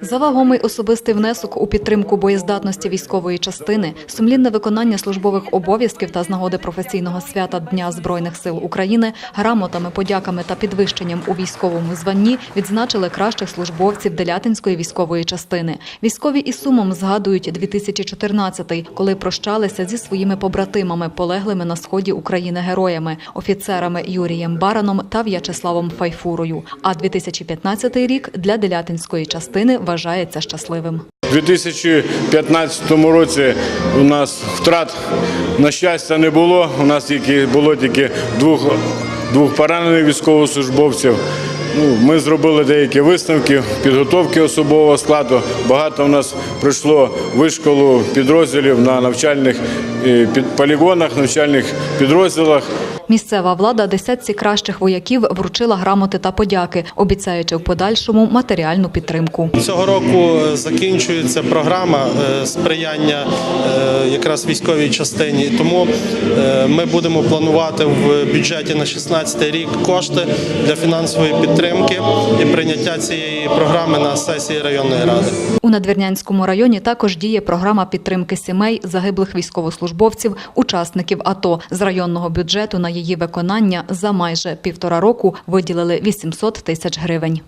За вагомий особистий внесок у підтримку боєздатності військової частини, сумлінне виконання службових обов'язків та з нагоди професійного свята Дня Збройних сил України грамотами, подяками та підвищенням у військовому званні відзначили кращих службовців Делятинської військової частини. Військові із сумом згадують 2014-й, коли прощалися зі своїми побратимами, полеглими на сході України героями, офіцерами Юрієм Бараном та В'ячеславом Файфурою. А 2015 рік для Делятинської частини вважається щасливим. У 2015 році у нас втрат на щастя не було. У нас було тільки двох, двох поранених військовослужбовців. Ну, ми зробили деякі висновки, підготовки особового складу. Багато у нас пройшло вишколу підрозділів на навчальних е, полігонах, навчальних підрозділах. Місцева влада десятці кращих вояків вручила грамоти та подяки, обіцяючи в подальшому матеріальну підтримку. Цього року е, закінчується програма е, сприяння е, якраз військовій частині. Тому ми будемо планувати в бюджеті на 16 рік кошти для фінансової підтримки і прийняття цієї програми на сесії районної ради. У Надвірнянському районі також діє програма підтримки сімей загиблих військовослужбовців, учасників АТО. З районного бюджету на її виконання за майже півтора року виділили 800 тисяч гривень.